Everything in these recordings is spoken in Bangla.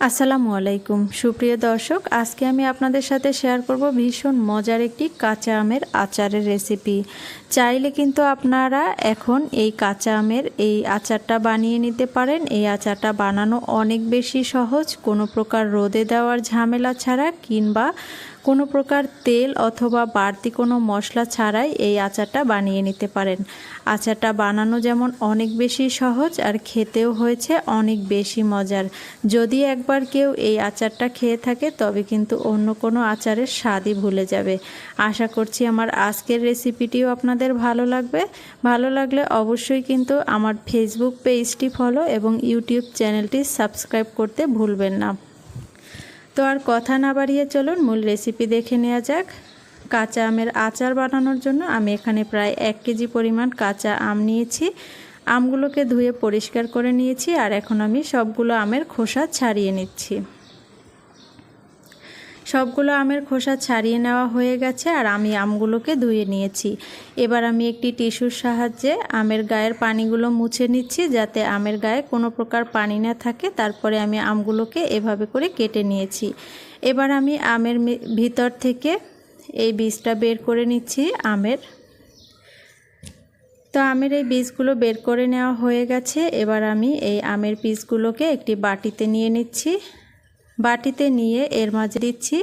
আসসালামু আলাইকুম। সুপ্রিয় দর্শক, আজকে আমি আপনাদের সাথে শেয়ার করব ভীষণ মজার একটি কাঁচা আমের আচারের রেসিপি চাইলে কিন্তু আপনারা এখন এই কাঁচা আমের এই আচারটা বানিয়ে নিতে পারেন। এই আচারটা বানানো অনেক বেশি সহজ। কোনো প্রকার রোদে দেওয়ার ঝামেলা ছাড়া কিংবা কোনো প্রকার তেল অথবা বাড়তি কোনো মশলা ছাড়াই এই আচারটা বানিয়ে নিতে পারেন। আচারটা বানানো যেমন অনেক বেশি সহজ আর খেতেও হয়েছে অনেক বেশি মজার। যদি একবার কেউ এই আচারটা খেয়ে থাকে, তবে কিন্তু অন্য কোনো আচারের স্বাদই ভুলে যাবে। আশা করছি আমার আজকের রেসিপিটিও আপনাদের ভালো লাগবে। ভালো লাগলে অবশ্যই কিন্তু আমার ফেসবুক পেজটি ফলো এবং ইউটিউব চ্যানেলটি সাবস্ক্রাইব করতে ভুলবেন না। তো আর কথা না বাড়িয়ে চলুন, মূল রেসিপি দেখে নেওয়া যাক। কাঁচা আমের আচার বানানোর জন্য আমি এখানে প্রায় এক কেজি পরিমাণ কাঁচা আম নিয়েছি। আমগুলোকে ধুয়ে পরিষ্কার করে নিয়েছি আর এখন আমি সবগুলো আমের খোসা ছাড়িয়ে নিচ্ছি। সবগুলো আমের খোসা ছাড়িয়ে নেওয়া হয়ে গেছে আর আমি আমগুলোকে ধুয়ে নিয়েছি। এবার আমি একটি টিস্যুর সাহায্যে আমের গায়ের পানিগুলো মুছে নিচ্ছি যাতে আমের গায়ে কোনো প্রকার পানি না থাকে। তারপরে আমি আমগুলোকে এভাবে করে কেটে নিয়েছি। এবার আমি আমের ভিতর থেকে এই বীজটা বের করে নিচ্ছি আমের। তো আমের এই বীজগুলো বের করে নেওয়া হয়ে গেছে। এবার আমি এই আমের পিসগুলোকে একটি বাটিতে নিয়ে নিচ্ছি। বাটিতে নিয়ে এর মাঝে দিচ্ছি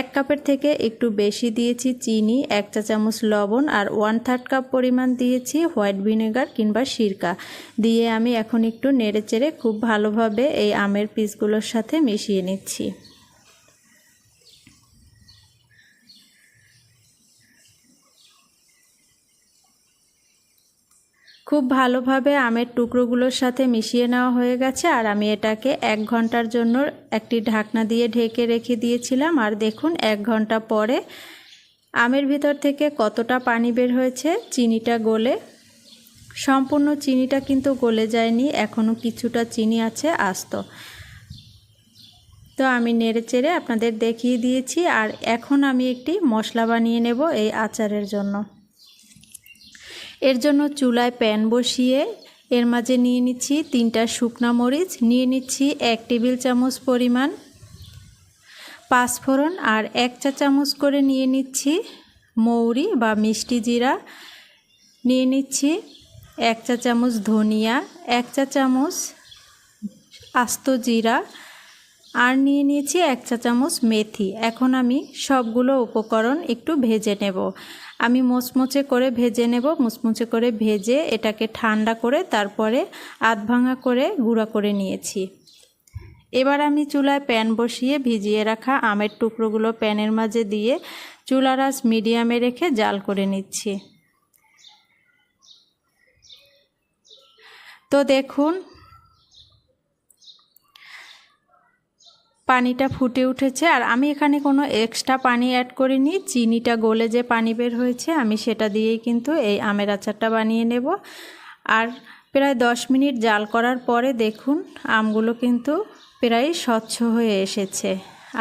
এক কাপের থেকে একটু বেশি দিয়েছি চিনি, এক চা চামচ লবণ আর ওয়ান থার্ড কাপ পরিমাণ দিয়েছি হোয়াইট ভিনেগার কিংবা সিরকা। দিয়ে আমি এখন একটু নেড়ে চেড়ে খুব ভালোভাবে এই আমের পিসগুলোর সাথে মিশিয়ে নিচ্ছি। খুব ভালোভাবে আমের টুকরোগুলোর সাথে মিশিয়ে নেওয়া হয়ে গেছে, আর আমি এটাকে এক ঘণ্টার জন্য একটি ঢাকনা দিয়ে ঢেকে রেখে দিয়েছিলাম। আর দেখুন, এক ঘণ্টা পরে আমের ভিতর থেকে কতটা পানি বের হয়েছে, চিনিটা গলে। সম্পূর্ণ চিনিটা কিন্তু গলে যায়নি, এখনও কিছুটা চিনি আছে, আস্ত। তো আমি নেড়ে চেড়ে আপনাদের দেখিয়ে দিয়েছি, আর এখন আমি একটি মশলা বানিয়ে নেব এই আচারের জন্য। এর জন্য চুলায় প্যান বসিয়ে এর মাঝে নিয়ে নিচ্ছি তিনটা শুকনা মরিচ, নিয়ে নিচ্ছি এক টেবিল চামচ পরিমাণ পাঁচফোড়ন আর এক চা চামচ করে নিয়ে নিচ্ছি মৌরি বা মিষ্টি জিরা। নিয়ে নিচ্ছি এক চা চামচ ধনিয়া, এক চা চামচ আস্ত জিরা আর নিয়ে নিয়েছি এক চা চামচ মেথি। এখন আমি সবগুলো উপকরণ একটু ভেজে নেব। আমি মোচমোচে করে ভেজে নেব। মুচমুচে করে ভেজে এটাকে ঠান্ডা করে তারপরে আধ ভাঙা করে গুঁড়া করে নিয়েছি। এবার আমি চুলায় প্যান বসিয়ে ভিজিয়ে রাখা আমের টুকরোগুলো প্যানের মাঝে দিয়ে চুলার আঁচ মিডিয়ামে রেখে জাল করে নিচ্ছি। তো দেখুন পানিটা ফুটে উঠেছে আর আমি এখানে কোনো এক্সট্রা পানি অ্যাড করিনি। চিনিটা গলে যে পানি বের হয়েছে, আমি সেটা দিয়েই কিন্তু এই আমের আচারটা বানিয়ে নেব। আর প্রায় দশ মিনিট জাল করার পরে দেখুন, আমগুলো কিন্তু প্রায় স্বচ্ছ হয়ে এসেছে।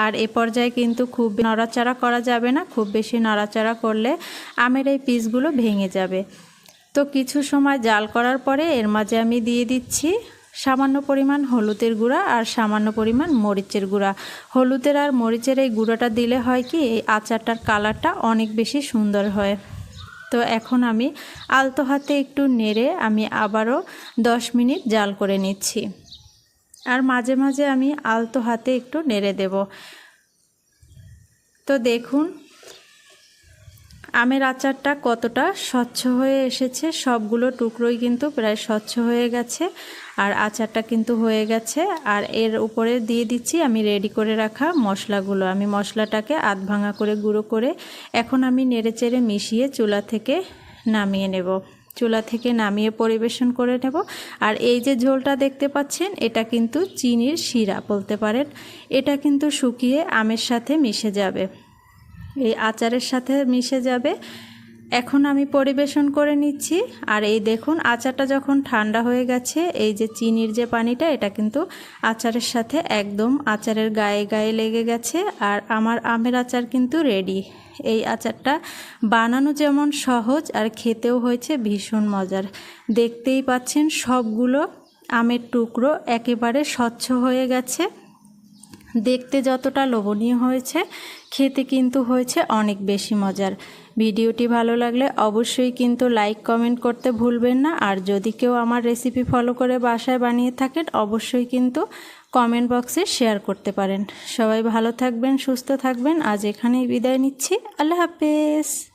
আর এ পর্যায়ে কিন্তু খুব নড়াচাড়া করা যাবে না, খুব বেশি নড়াচাড়া করলে আমের এই পিসগুলো ভেঙে যাবে। তো কিছু সময় জাল করার পরে এর মাঝে আমি দিয়ে দিচ্ছি সামান্য পরিমাণ হলুদের গুঁড়া আর সামান্য পরিমাণ মরিচের গুঁড়া। হলুদের আর মরিচের এই গুঁড়োটা দিলে হয় কি, এই আচারটার কালারটা অনেক বেশি সুন্দর হয়। তো এখন আমি আলতো হাতে একটু নেড়ে আমি আবারও দশ মিনিট জাল করে নিচ্ছি। আর মাঝে মাঝে আমি আলতো হাতে একটু নেড়ে দেব। তো দেখুন আমের আচারটা কতটা স্বচ্ছ হয়ে এসেছে সবগুলো টুকরোই কিন্তু প্রায় স্বচ্ছ হয়ে গেছে, আর আচারটা কিন্তু হয়ে গেছে। আর এর উপরে দিয়ে দিচ্ছি আমি রেডি করে রাখা মশলাগুলো। আমি মশলাটাকে আধ ভাঙা করে গুঁড়ো করে এখন আমি নেড়ে চেড়ে মিশিয়ে চুলা থেকে নামিয়ে নেব। চুলা থেকে নামিয়ে পরিবেশন করে নেব। আর এই যে ঝোলটা দেখতে পাচ্ছেন, এটা কিন্তু চিনির শিরা বলতে পারেন। এটা কিন্তু শুকিয়ে আমের সাথে মিশে যাবে। এই আচারের সাথে মিশে যাবে। এখন আমি পরিবেশন করে নিচ্ছি। আর এই দেখুন, আচারটা যখন ঠান্ডা হয়ে গেছে, এই যে চিনির যে পানিটা, এটা কিন্তু আচারের সাথে একদম আচারের গায়ে গায়ে লেগে গেছে। আর আমার আমের আচার কিন্তু রেডি এই আচারটা বানানো যেমন সহজ, আর খেতেও হয়েছে ভীষণ মজার। দেখতেই পাচ্ছেন, সবগুলো আমের টুকরো একেবারে স্বচ্ছ হয়ে গেছে। দেখতে যতটা লোভনীয় হয়েছে, খেতে কিন্তু হয়েছে অনেক বেশি মজার। ভিডিওটি ভালো লাগলে অবশ্যই কিন্তু লাইক, কমেন্ট করতে ভুলবেন না। আর যদি কেউ আমার রেসিপি ফলো করে বাসায় বানিয়ে থাকেন, অবশ্যই কিন্তু কমেন্ট বক্সে শেয়ার করতে পারেন। সবাই ভালো থাকবেন, সুস্থ থাকবেন। আজ এখানেই বিদায় নিচ্ছি। আল্লাহ হাফেজ।